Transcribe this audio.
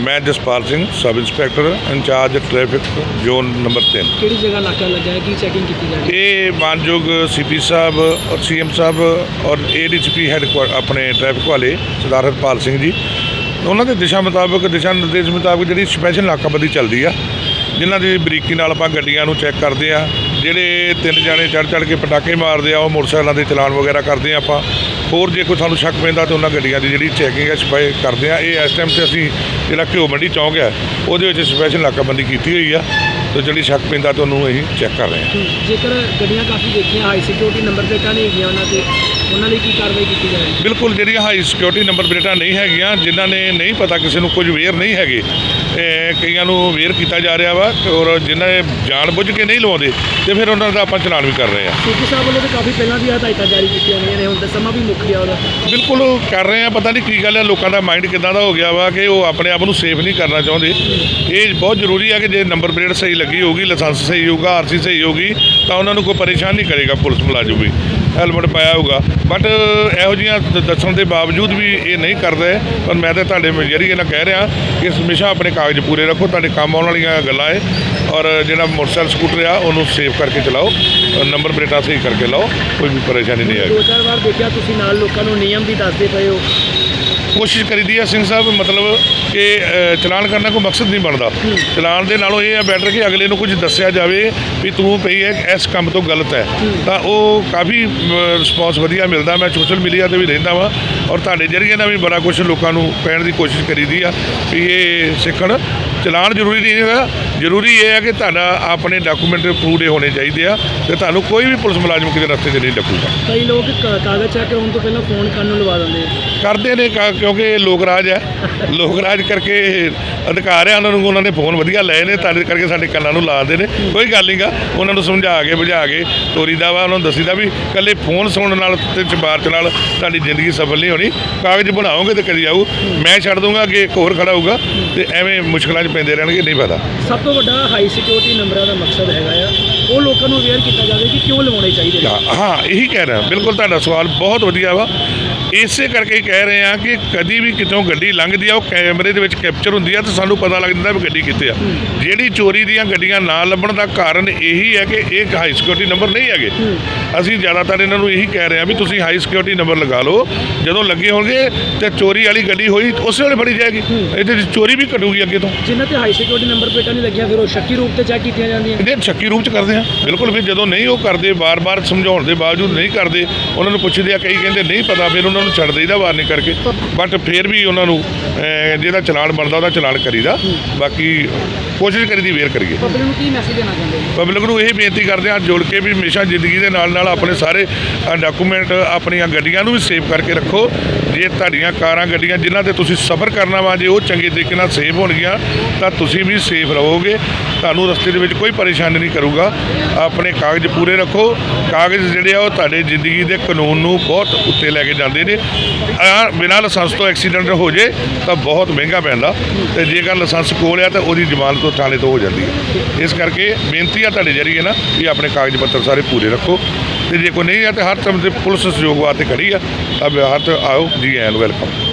ਮੈਂ Jaspal Singh sub inspector incharge traffic zone number 3 ਕਿਹੜੀ ਜਗ੍ਹਾ ਨਾਕਾ ਲੱਗਾ ਹੈ? ਕੀ ਚੈਕਿੰਗ ਕੀਤੀ ਜਾ ਰਹੀ ਹੈ? ਇਹ ਮਾਨਯੋਗ ਸੀਪੀ ਸਾਹਿਬ ਔਰ ਸੀਐਮ ਸਾਹਿਬ ਔਰ ਏਡੀਸੀਪੀ ਹੈਡ ਆਪਣੇ ਟ੍ਰੈਫਿਕ ਵਾਲੇ ਸਰਦਾਰ ਹਰਪਾਲ ਸਿੰਘ ਜੀ। ਉਹਨਾਂ ਦੇ ਦਿਸ਼ਾ ਮੁਤਾਬਕ ਦਿਸ਼ਾ ਨਿਰਦੇਸ਼ ਮੁਤਾਬਕ ਜਿਹੜੀ ਸਪੈਸ਼ਲ ਨਾਕਾਬੰਦੀ ਚੱਲਦੀ ਆ ਜਿਨ੍ਹਾਂ ਦੀ ਬਰੀਕੀ ਨਾਲ ਆਪਾਂ ਗੱਡੀਆਂ ਨੂੰ ਚੈੱਕ ਕਰਦੇ ਆ ਜਿਹੜੇ ਤਿੰਨ ਜਾਣੇ ਚੜ ਚੜ ਕੇ ਪਟਾਕੇ ਮਾਰਦੇ ਆ ਉਹ ਮੋਟਰਸਾਈਕਲਾਂ ਦੇ ਚਲਾਨ ਵਗੈਰਾ ਕਰਦੇ ਆ ਆਪਾਂ। ਹੋਰ ਜੇ ਕੋਈ ਸਾਨੂੰ ਸ਼ੱਕ ਪੈਂਦਾ ਤੇ ਉਹਨਾਂ ਗੱਡੀਆਂ ਦੀ ਜਿਹੜੀ ਚੈਕਿੰਗ ਹੈ ਸਪਾਈ ਕਰਦੇ ਆ। ਇਹ ਇਸ ਟਾਈਮ ਤੇ ਅਸੀਂ ਜਿਹੜਾ ਘਿਓ ਮੰਡੀ ਚੌਂਕ ਹੈ ਉਹਦੇ ਵਿੱਚ ਸਪੈਸ਼ਲ ਨਾਕਾਬੰਦੀ ਕੀਤੀ ਹੋਈ ਆ। ਤੇ ਜਿਹੜੀ ਸ਼ੱਕ ਪੈਂਦਾ ਤੇ ਉਹਨੂੰ ਅਸੀਂ ਚੈੱਕ ਕਰ ਰਹੇ ਹਾਂ ਜੇਕਰ ਗੱਡੀਆਂ ਕਾਫੀ ਦੇਖੀਆਂ ਹਾਈ ਸਿਕਿਉਰਿਟੀ ਨੰਬਰ ਪਲੇਟਾਂ ਨਹੀਂ ਹੈਗੀਆਂ ਉਹਨਾਂ ਤੇ ਉਹਨਾਂ ਲਈ ਕੀ ਕਾਰਵਾਈ ਕੀਤੀ ਜਾ ਰਹੀ ਹੈ ਬਿਲਕੁਲ ਜਿਹੜੀਆਂ ਹਾਈ ਸਿਕਿਉਰਿਟੀ ਨੰਬਰ ਪਲੇਟਾਂ ਨਹੀਂ ਹੈਗੀਆਂ ਜਿਨ੍ਹਾਂ ਨੇ ਨਹੀਂ ਪਤਾ ਕਿਸੇ ਨੂੰ ਕੁਝ ਵੇਅਰ ਨਹੀਂ ਹੈਗੇ ਕਈਆਂ ਨੂੰ ਵੇਅਰ ਕੀਤਾ ਜਾ ਰਿਹਾ ਵਾ ਔਰ ਜਿਨ੍ਹਾਂ ਨੇ ਜਾਣ ਬੁੱਝ ਕੇ ਨਹੀਂ ਲਵਾਉਂਦੇ ਤੇ ਫਿਰ ਉਹਨਾਂ ਦਾ ਆਪਾਂ ਚਲਾਨ ਵੀ ਕਰ ਰਹੇ ਆ ਸੀਪੀ ਸਾਹਿਬ ਵੱਲੋਂ ਤਾਂ ਕਾਫੀ ਪਹਿਲਾਂ ਵੀ ਹਦਾਇਤਾਂ ਜਾਰੀ ਕੀਤੀਆਂ ਗਈਆਂ ਨੇ ਹੁਣ ਤਾਂ ਸਮਾਂ ਵੀ ਮੁੱਕ ਗਿਆ ਉਹਦਾ। ਬਿਲਕੁਲ ਕਰ ਰਹੇ ਆ ਪਤਾ ਨਹੀਂ ਕੀ ਗੱਲ ਹੈ ਲੋਕਾਂ ਦਾ ਮਾਈਂਡ ਕਿਦਾਂ ਦਾ ਹੋ ਗਿਆ ਵਾ ਕਿ ਉਹ ਆਪਣੇ ਆਪ ਨੂੰ ਸੇਫ ਨਹੀਂ ਕਰਨਾ ਚਾਹੁੰਦੇ। ਇਹ ਬਹੁਤ ਜ਼ਰੂਰੀ ਹੈ ਕਿ ਜੇ ਨੰਬਰ ਪਲੇਟ ਸਹੀ ਲੱਗੀ ਹੋਊਗੀ ਲਾਇਸੈਂਸ ਸਹੀ ਹੋਊਗਾ ਆਰਸੀ ਸਹੀ ਹੋਊਗੀ ਤਾਂ ਉਹਨਾਂ ਨੂੰ ਕੋਈ ਪਰੇਸ਼ਾਨ ਨਹੀਂ ਕਰੇਗਾ ਪੁਲਿਸ ਮੁਲਾਜ਼ਮ ਵੀ। ਹੈਲਮਟ ਪਾਇਆ ਹੋਊਗਾ। ਬਟ ਇਹੋ ਜਿਹੀਆਂ ਦੱਸਣ ਦੇ ਬਾਵਜੂਦ ਵੀ ਇਹ ਨਹੀਂ ਕਰਦੇ ਪਰ ਮੈਂ ਤਾਂ ਤੁਹਾਡੇ ਜਰੀਏ ਨਾਲ ਕਹਿ ਰਿਹਾ, ਕਿ ਹਮੇਸ਼ਾ ਆਪਣੇ ਕਾਗਜ਼ ਪੂਰੇ ਰੱਖੋ, ਤੁਹਾਡੇ ਕੰਮ ਆਉਣ ਵਾਲੀਆਂ ਗੱਲਾਂ ਏ, ਔਰ ਜਿਹੜਾ ਮੋਟਰਸਾਈਕਲ, ਸਕੂਟਰ ਆ, ਉਹਨੂੰ ਸੇਫ ਕਰਕੇ ਚਲਾਓ ਨੰਬਰ ਪਲੇਟਾਂ ਸਹੀ ਕਰਕੇ ਲਾਓ, ਕੋਈ ਵੀ ਪਰੇਸ਼ਾਨੀ ਨਹੀਂ ਆਏਗੀ। ਦੋ ਚਾਰ ਵਾਰ ਦੇਖਿਆ ਤੁਸੀਂ ਨਾਲ ਲੋਕਾਂ ਨੂੰ, ਨਿਯਮ ਵੀ ਦੱਸਦੇ ਪਏ ਹੋ। ਕੋਸ਼ਿਸ਼ ਕਰੀਦੀ ਆ ਸਿੰਘ ਸਾਹਿਬ ਮਤਲਬ ਕਿ ਅ, ਚਲਾਨ ਕਰਨਾ ਕੋਈ ਮਕਸਦ ਨਹੀਂ ਬਣਦਾ। ਚਲਾਨ ਦੇ ਨਾਲੋਂ ਇਹ ਆ ਬੈਟਰ ਕਿ ਅਗਲੇ ਨੂੰ ਕੁਝ ਦੱਸਿਆ ਜਾਵੇ ਵੀ ਤੂੰ ਪਈ ਹੈ ਇਸ ਕੰਮ ਤੋਂ ਗਲਤ ਹੈ। ਤਾਂ ਉਹ ਕਾਫੀ ਰਿਸਪੌਂਸ ਵਧੀਆ ਮਿਲਦਾ। ਮੈਂ ਸੋਸ਼ਲ ਮੀਡੀਆ ਤੇ ਵੀ ਰਹਿੰਦਾ ਵਾਂ ਔਰ ਤੁਹਾਡੇ ਜਰੀਏ ਨਾਲ ਵੀ ਬੜਾ ਕੁਝ ਲੋਕਾਂ ਨੂੰ ਕਹਿਣ ਦੀ ਕੋਸ਼ਿਸ਼ ਕਰੀਦੀ ਆ ਵੀ ਇਹ ਸਿੱਖਣ। ਚਲਾਨ ਜ਼ਰੂਰੀ ਨਹੀਂ ਹੈਗਾ। ਜ਼ਰੂਰੀ ਇਹ ਹੈ ਕਿ ਤੁਹਾਡਾ ਆਪਣੇ ਡਾਕੂਮੈਂਟ ਪੂਰੇ ਹੋਣੇ ਚਾਹੀਦੇ ਆ ਤੇ ਤੁਹਾਨੂੰ ਕੋਈ ਵੀ ਪੁਲਿਸ ਮੁਲਾਜ਼ਮ ਕਿਤੇ ਰਸਤੇ 'ਚ ਨਹੀਂ ਡੱਕੂਗਾ। ਕਈ ਲੋਕ ਕਾਗਜ਼ ਚੈੱਕ ਕਰਾਉਣ ਤੋਂ ਪਹਿਲਾਂ ਫੋਨ ਕਰਨ ਨੂੰ ਲਵਾ ਦਿੰਦੇ ਕਰਦੇ ਨੇ ਕਿਉਂਕਿ ਇਹ ਲੋਕ ਰਾਜ ਹੈ। ਲੋਕ ਰਾਜ ਕਰਕੇ ਅਧਿਕਾਰ ਹੈ ਉਹਨਾਂ ਨੂੰ ਉਹਨਾਂ ਨੇ ਫੋਨ ਵਧੀਆ ਲਏ ਨੇ ਤਾਂ ਕਰਕੇ ਸਾਡੇ ਕੰਨਾਂ ਨੂੰ ਲਾਉਂਦੇ ਨੇ। ਕੋਈ ਗੱਲ ਨਹੀਂਗਾ ਉਹਨਾਂ ਨੂੰ ਸਮਝਾ ਕੇ ਬੁਝਾ ਕੇ ਤੋਰੀਦਾ ਵਾ ਉਹਨਾਂ ਨੂੰ ਦੱਸੀਦਾ ਵੀ ਕੱਲੇ ਫੋਨ ਸੁਣਨ ਨਾਲ ਤੇ ਚਬਾਰਚ ਨਾਲ ਤੁਹਾਡੀ ਜ਼ਿੰਦਗੀ ਸਫਲ ਨਹੀਂ ਹੋਣੀ। ਕਾਗਜ਼ ਬਣਾਓਗੇ ਤੇ ਕਰੀ ਜਾਊ। ਮੈਂ ਛੱਡ ਦੂੰਗਾ ਕਿ ਇੱਕ ਹੋਰ ਖੜਾ ਹੋਊਗਾ ਤੇ ਐਵੇਂ ਮੁਸ਼ਕਲਾਂ 'ਚ ਪੈਂਦੇ ਰਹਿਣਗੇ ਨਹੀਂ ਪਤਾ। ਸਭ ਤੋਂ ਵੱਡਾ ਹਾਈ ਸਿਕਿਉਰਿਟੀ ਨੰਬਰਾਂ ਦਾ ਮਕਸਦ ਹੈਗਾ ਆ। ਉਹ ਲੋਕਾਂ ਨੂੰ ਅਵੇਅਰ ਕੀਤਾ ਜਾਵੇ ਕਿ ਕਿਉਂ ਲਵਾਉਣੇ ਚਾਹੀਦੇ ਨੇ। ਹਾਂ ਹਾਂ ਇਹੀ ਕਹਿ ਰਿਹਾ। ਬਿਲਕੁਲ ਤੁਹਾਡਾ ਸਵਾਲ ਬਹੁਤ ਵਧੀਆ ਵਾ। ਇਸੇ ਕਰਕੇ ਕਹਿ ਰਹੇ ਆ ਕਿ ਕਦੀ ਵੀ ਕਿਤੋਂ ਗੱਡੀ ਲੰਘਦੀ ਆ ਉਹ ਕੈਮਰੇ ਦੇ ਵਿੱਚ ਕੈਪਚਰ ਹੁੰਦੀ ਆ ਤਾਂ ਸਾਨੂੰ ਪਤਾ ਲੱਗ ਜਾਂਦਾ ਵੀ ਗੱਡੀ ਕਿੱਥੇ ਆ। ਜਿਹੜੀ ਚੋਰੀ ਦੀਆਂ ਗੱਡੀਆਂ ਨਾ ਲੱਭਣ ਦਾ ਕਾਰਨ ਇਹੀ ਹੈ ਕਿ ਇਹ ਹਾਈ ਸਿਕਿਉਰਿਟੀ ਨੰਬਰ ਨਹੀਂ ਹੈਗੇ। ਅਸੀਂ ਜ਼ਿਆਦਾਤਰ ਇਹਨਾਂ ਨੂੰ ਇਹੀ ਕਹਿ ਰਹੇ ਆ ਵੀ ਤੁਸੀਂ ਹਾਈ ਸਿਕਿਉਰਿਟੀ ਨੰਬਰ ਲਗਾ ਲਓ ਜਦੋਂ ਲੱਗੇ ਹੋਣਗੇ ਤੇ ਚੋਰੀ ਵਾਲੀ ਗੱਡੀ ਹੋਈ ਉਸੇ ਵੇਲੇ ਫੜੀ ਜਾਏਗੀ। ਇਹਦੇ 'ਚ ਚੋਰੀ ਵੀ ਘਟੂਗੀ ਅੱਗੇ ਤੋਂ। ਜਿਨ੍ਹਾਂ ਤੇ ਹਾਈ ਸਿਕਿਉਰਿਟੀ ਨੰਬਰ ਪਲੇਟਾਂ ਨਹੀਂ ਲੱਗੀਆਂ ਫਿਰ ਉਹ ਸ਼ੱਕੀ ਰੂਪ ਤੇ ਚੈੱਕ ਕੀਤੀਆਂ ਜਾਂਦੀਆਂ। ਇਹਦੇ ਸ਼ੱਕੀ ਰੂਪ ਚ ਕਰਦੇ ਆ। ਬਿਲਕੁਲ ਫਿਰ ਜਦੋਂ ਨਹੀਂ ਉਹ ਕਰਦੇ ਬਾਰ-ਬਾਰ ਸਮਝਾਉਣ ਦੇ ਬਾਵਜੂਦ ਨਹੀਂ ਕਰਦੇ ਉਹਨਾਂ ਨੂੰ ਪੁੱਛਦੇ ਆ ਕਈ ਕਹਿੰਦੇ ਨਹੀਂ ਪਤਾ ਫਿਰ ਉਹਨਾਂ ਨੂੰ ਛੱਡ ਦੇਈਦਾ ਵਾਰ ਨਹੀਂ ਕਰਕੇ ਬਟ ਫਿਰ ਵੀ ਉਹਨਾਂ ਨੂੰ ਜਿਹਦਾ ਚਲਾਨ ਬਣਦਾ, ਉਹਦਾ ਚਲਾਨ ਕਰੀਦਾ। ਬਾਕੀ ਕੋਸ਼ਿਸ਼ ਕਰੀਦੀ ਵੇਰ ਕਰੀਏ। ਪਬਲਿਕ ਨੂੰ ਕੀ ਮੈਸੇਜ ਦੇਣਾ ਚਾਹੁੰਦੇ ਹੋ? ਪਬਲਿਕ ਨੂੰ ਇਹ ਬੇਨਤੀ ਕਰਦੇ ਹਾਂ ਜੋੜ ਕੇ ਵੀ ਹਮੇਸ਼ਾ ਜ਼ਿੰਦਗੀ ਦੇ ਨਾਲ ਨਾਲ ਆਪਣੇ ਸਾਰੇ ਡਾਕੂਮੈਂਟ ਆਪਣੀਆਂ ਗੱਡੀਆਂ ਨੂੰ ਵੀ ਸੇਵ ਕਰਕੇ ਰੱਖੋ। ਜੇ ਤੁਹਾਡੀਆਂ ਕਾਰਾਂ ਗੱਡੀਆਂ ਜਿਨ੍ਹਾਂ ਤੇ ਤੁਸੀਂ ਸਫ਼ਰ ਕਰਨਾ ਵਾ ਜੇ ਉਹ ਚੰਗੇ ਤਰੀਕੇ ਨਾਲ ਸੇਫ ਹੋਣਗੀਆਂ ਤਾਂ ਤੁਸੀਂ ਵੀ ਸੇਫ ਰਹੋਗੇ। ਤੁਹਾਨੂੰ ਰਸਤੇ ਦੇ ਵਿੱਚ ਕੋਈ ਪਰੇਸ਼ਾਨੀ ਨਹੀਂ ਕਰੂਗਾ। ਆਪਣੇ ਕਾਗਜ਼ ਪੂਰੇ ਰੱਖੋ। ਕਾਗਜ਼ ਜਿਹੜੇ ਆ ਉਹ ਤੁਹਾਡੇ ਜ਼ਿੰਦਗੀ ਦੇ ਕਾਨੂੰਨ ਨੂੰ ਬਹੁਤ ਉੱਤੇ ਲੈ ਕੇ ਜਾਂਦੇ ਨੇ। ਆ ਬਿਨਾਂ ਲਾਇਸੈਂਸ ਤੋਂ ਐਕਸੀਡੈਂਟ ਹੋ ਜੇ ਤਾਂ ਬਹੁਤ ਮਹਿੰਗਾ ਪੈਂਦਾ। ਤੇ ਜੇਕਰ ਲਾਇਸੈਂਸ ਕੋਲ ਆ ਤਾਂ ਉਹਦੀ ਜ਼ਮਾਨਤ ਤੋਂ ਥਾਣੇ ਤੋਂ ਹੋ ਜਾਂਦੀ ਹੈ। ਇਸ ਕਰਕੇ ਬੇਨਤੀ ਆ ਤੁਹਾਡੇ ਜਰੀਏ ਨਾ, ਵੀ ਆਪਣੇ ਕਾਗਜ਼ ਪੱਤਰ ਸਾਰੇ ਪੂਰੇ ਰੱਖੋ। ਤੇ ਜੇ ਕੋਈ ਨਹੀਂ ਹੈ ਤੇ ਹਰ ਤਰ੍ਹਾਂ ਦੇ ਪੁਲਿਸ ਸਹਿਯੋਗ ਵਾਸਤੇ ਖੜੀ ਆ, ਤਾਂ ਹੱਥ ਆਓ, ਜੀ ਐਨ ਵੈਲਕਮ।